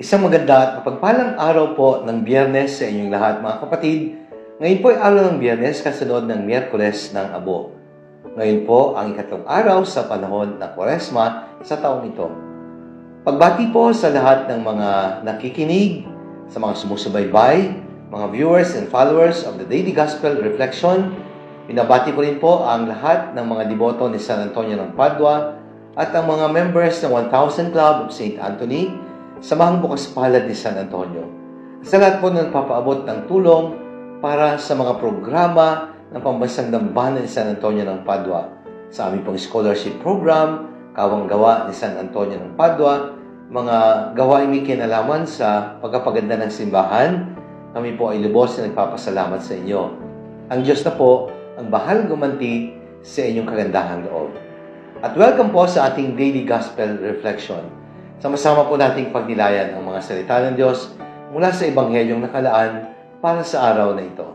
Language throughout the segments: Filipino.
Isang maganda at mapagpalang araw po ng biyernes sa inyong lahat mga kapatid. Ngayon po ay araw ng biyernes kasunod ng Miyerkules ng Abo. Ngayon po ang ikatlong araw sa panahon ng Kwaresma sa taong ito. Pagbati po sa lahat ng mga nakikinig, sa mga sumusubaybay, mga viewers and followers of the Daily Gospel Reflection. Pinabati ko rin po ang lahat ng mga deboto ni San Antonio ng Padua at ang mga members ng 1,000 Club of St. Anthony, Samahang Bukas Palad ni San Antonio. Sa lahat po na nagpapaabot ng tulong para sa mga programa ng pambansang dambana ni San Antonio ng Padua. Sa aming pong scholarship program, Kawang Gawa ni San Antonio ng Padua, mga gawain may kinalaman sa pagkapaganda ng simbahan, kami po ay lubos na nagpapasalamat sa inyo. Ang Diyos na po ang bahal gumanti sa inyong kagandahang loob. At welcome po sa ating Daily Gospel Reflection. Sama-sama po nating pagnilayan ang mga salita ng Diyos mula sa Ebanghelyong nakalaan para sa araw na ito.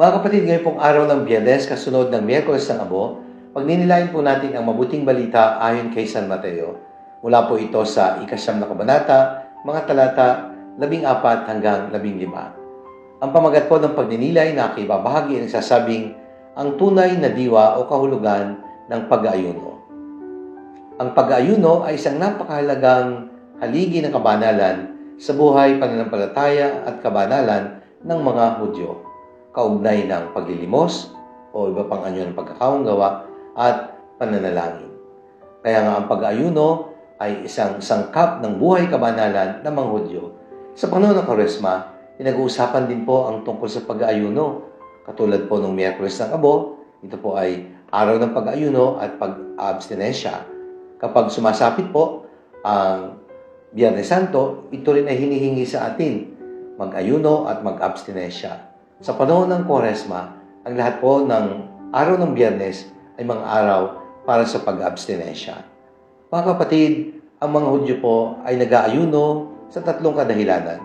Mga kapatid, ngayon pong araw ng Biyernes, kasunod ng Miyerkules ng Abo, pagninilayan po natin ang mabuting balita ayon kay San Mateo. Mula po ito sa ikasyam na kabanata, mga talata 14 hanggang 15. Ang pamagat po ng pagninilay na kibabahagi ay nagsasabing ang tunay na diwa o kahulugan ng pag-aayuno. Ang pag-aayuno ay isang napakahalagang haligi ng kabanalan sa buhay, pananampalataya at kabanalan ng mga Hudyo kaugnay ng paglilimos o iba pang anyo ng pagkakawang gawa at pananalangin. Kaya nga ang pag-ayuno ay isang sangkap ng buhay kabanalan ng mga Hudyo. Sa panahon ng Karesma, pinag-uusapan din po ang tungkol sa pag-ayuno. Katulad po ng Miyerkules ng Abo, ito po ay araw ng pag-ayuno at pag-abstinensya. Kapag sumasapit po ang Biyernes Santo, ito rin ay hinihingi sa atin mag-ayuno at mag-abstinensya. Sa panahon ng Kwaresma, ang lahat po ng araw ng biyernes ay mga araw para sa pag-abstinensya. Mga kapatid, ang mga Hudyo po ay nag-aayuno sa tatlong kadahilanan.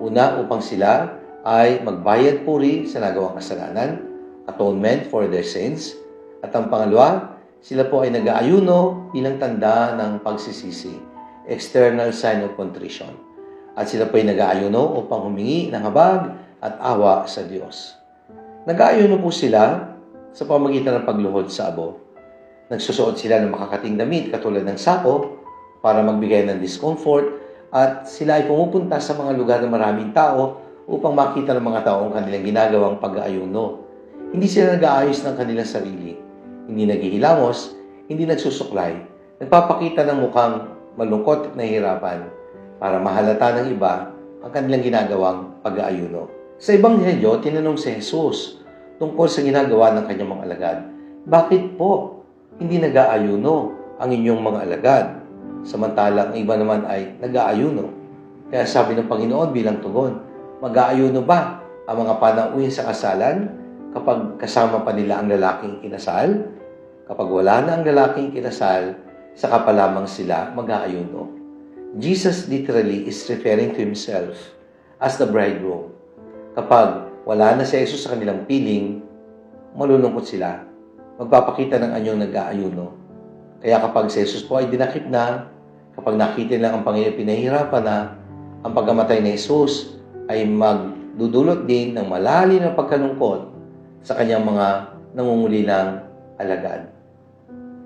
Una, upang sila ay magbayad puri sa nagawang kasalanan, atonement for their sins. At ang pangalawa, sila po ay nag-aayuno bilang tanda ng pagsisisi, external sign of contrition. At sila po ay nag-aayuno upang humingi ng habag at awa sa Diyos. Nag-aayuno po sila sa pamagitan ng pagluhod sa abo. Nagsusuot sila ng makakating damit katulad ng sako para magbigay ng discomfort at sila ay pumupunta sa mga lugar na maraming tao upang makita ng mga tao ang kanilang ginagawang pag-aayuno. Hindi sila nag-aayos ng kanilang sarili. Hindi naghihilamos, hindi nagsusuklay. Nagpapakita ng mukhang malungkot at nahihirapan para mahalata ng iba ang kanilang ginagawang pag-aayuno. Sa Ebanghelyo, tinanong si Jesus tungkol sa ginagawa ng kanyang mga alagad. Bakit po hindi nag-aayuno ang inyong mga alagad? Samantalang ang iba naman ay nag-aayuno. Kaya sabi ng Panginoon bilang tugon, mag-aayuno ba ang mga panauhin sa kasalan kapag kasama pa nila ang lalaking kinasal? Kapag wala na ang lalaking kinasal, saka pa lamang sila mag-aayuno. Jesus literally is referring to himself as the bridegroom kapag wala na si Jesus sa kanilang piling, malulungkot sila. Magpapakita ng anyong nag-aayuno. Kaya kapag si Jesus po ay dinakip na, kapag nakita lang ang Panginoon pinahirapan na, ang pagkamatay ni Jesus ay magdudulot din ng malalim na pagkalungkot sa kanyang mga nangungulilang alagad.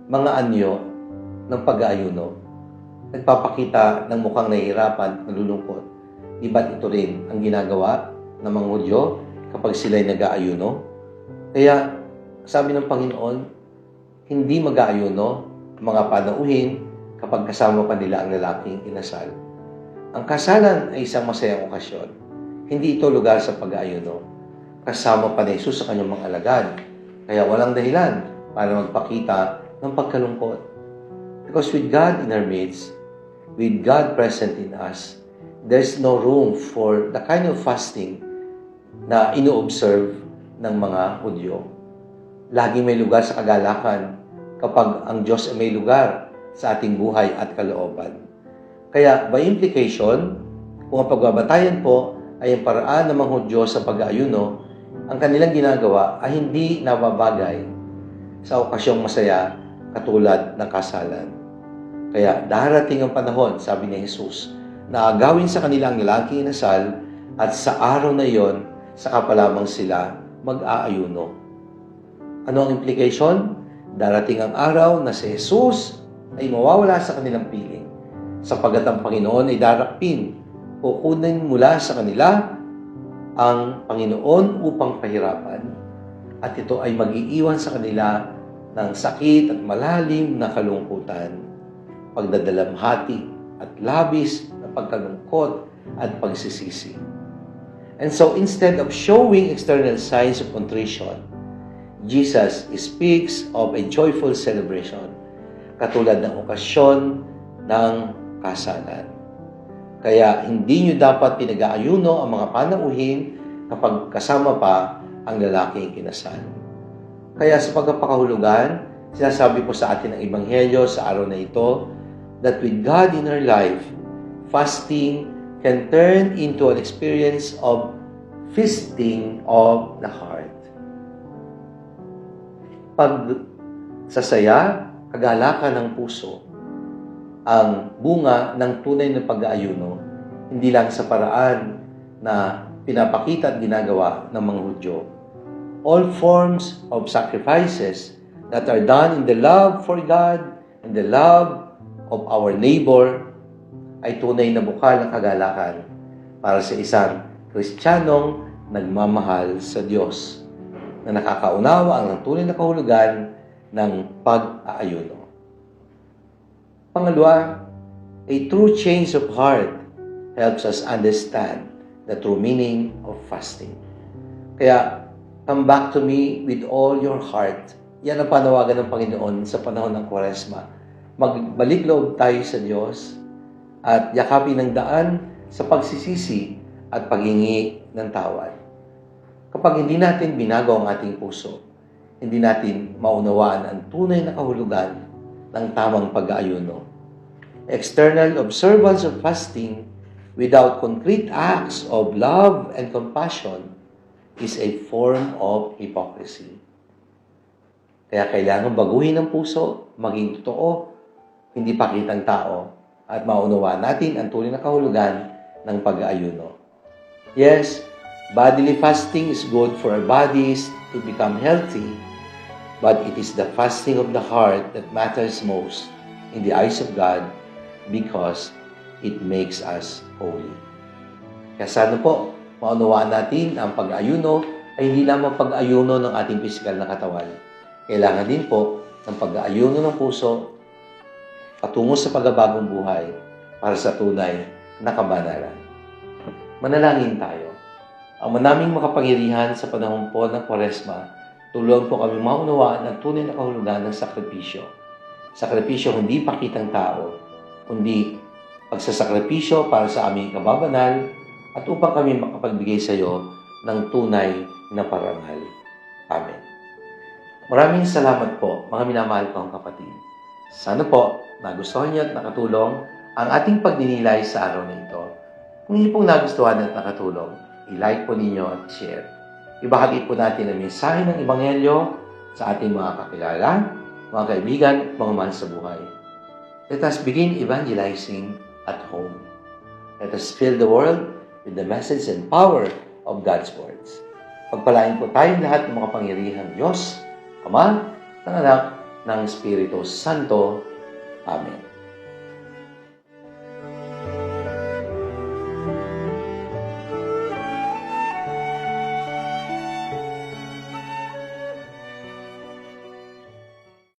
Mga anyo ng pag-aayuno, nagpapakita ng mukhang nahihirapan nalulungkot. Di ba't ito rin ang ginagawa ng mga Hudyo kapag sila'y nag-aayuno. Kaya, sabi ng Panginoon, hindi mag-aayuno mga panauhin kapag kasama pa nila ang lalaking inasal. Ang kasalan ay isang masayang okasyon. Hindi ito lugar sa pag-aayuno. Kasama pa ni Jesus sa kanyang mga alagad. Kaya walang dahilan para magpakita ng pagkalungkot. Because with God in our midst, with God present in us, there's no room for the kind of fasting na ino-observe ng mga Hudyo. Laging may lugar sa kagalakan kapag ang Diyos ay may lugar sa ating buhay at kalooban. Kaya by implication, kung ang pagbabatayan po ay ang paraan ng mga Hudyo sa pag-aayuno, ang kanilang ginagawa ay hindi nababagay sa okasyong masaya katulad ng kasalan. Kaya darating ang panahon, sabi ni Jesus, na agawin sa kanilang lalaki inasal at sa araw na iyon, saka pa lamang sila mag-aayuno. Ano ang implication? Darating ang araw na si Jesus ay mawawala sa kanilang piling sapagat ang Panginoon ay darakpin, kukunin mula sa kanila ang Panginoon upang pahirapan at ito ay mag-iiwan sa kanila ng sakit at malalim na kalungkutan, pagdadalamhati at labis pagkalungkot at pagsisisi. And so instead of showing external signs of contrition, Jesus speaks of a joyful celebration, katulad ng okasyon ng kasalan. Kaya hindi nyo dapat pinag-aayuno ang mga panauhin kapag kasama pa ang lalaking kinasal. Kaya sa pagpapakahulugan, sinasabi po sa atin ng Ebanghelyo sa araw na ito that with God in our life, fasting can turn into an experience of feasting of the heart. Pag sasaya, kagalakan ng puso, ang bunga ng tunay na pag-aayuno, hindi lang sa paraan na pinapakita at ginagawa ng mga Hudyo. All forms of sacrifices that are done in the love for God and the love of our neighbor ay tunay na bukal ng kagalakan para sa isang Kristiyanong nagmamahal sa Diyos na nakakaunawa ang tunay na kahulugan ng pag-aayuno. Pangalawa, a true change of heart helps us understand the true meaning of fasting. Kaya, come back to me with all your heart. Yan ang panawagan ng Panginoon sa panahon ng Kwaresma. Magbalik loob tayo sa Diyos at yakapin ng daan sa pagsisisi at paghingi ng tawad. Kapag hindi natin binago ang ating puso, hindi natin maunawaan ang tunay na kahulugan ng tamang pag-aayuno. External observance of fasting without concrete acts of love and compassion is a form of hypocrisy. Kaya kailangan baguhin ang puso, maging totoo, hindi pakitang tao, at maunawaan natin ang tunay na kahulugan ng pag-aayuno. Yes, bodily fasting is good for our bodies to become healthy, but it is the fasting of the heart that matters most in the eyes of God because it makes us holy. Kaya sana po, maunawaan natin ang pag-ayuno ay hindi lamang pag-ayuno ng ating pisikal na katawan. Kailangan din po ng pag-ayuno ng puso patungo sa pagbabagong buhay para sa tunay na kabanalan. Manalangin tayo. Ang manaming makapangyarihan sa panahon po ng Kwaresma, tulungan po kami maunawaan ang tunay na kahulugan ng sakripisyo. Sakripisyo hindi pakitang tao, kundi pagsasakripisyo para sa aming kababanal at upang kami makapagbigay sa iyo ng tunay na parangal. Amen. Maraming salamat po, mga minamahal kong kapatid. Sana po, nagustuhan niyo at nakatulong ang ating pagdinilay sa araw na ito. Kung hindi pong nagustuhan at nakatulong, i-like po ninyo at share. Ibahagi po natin ang mensahe ng Ebanghelyo sa ating mga kakilala, mga kaibigan, mga mahal sa buhay. Let us begin evangelizing at home. Let us fill the world with the message and power of God's words. Pagpalain po tayong lahat ng mga pangyarihang Diyos, Ama, ng Anak, ng Espiritu Santo. Amen.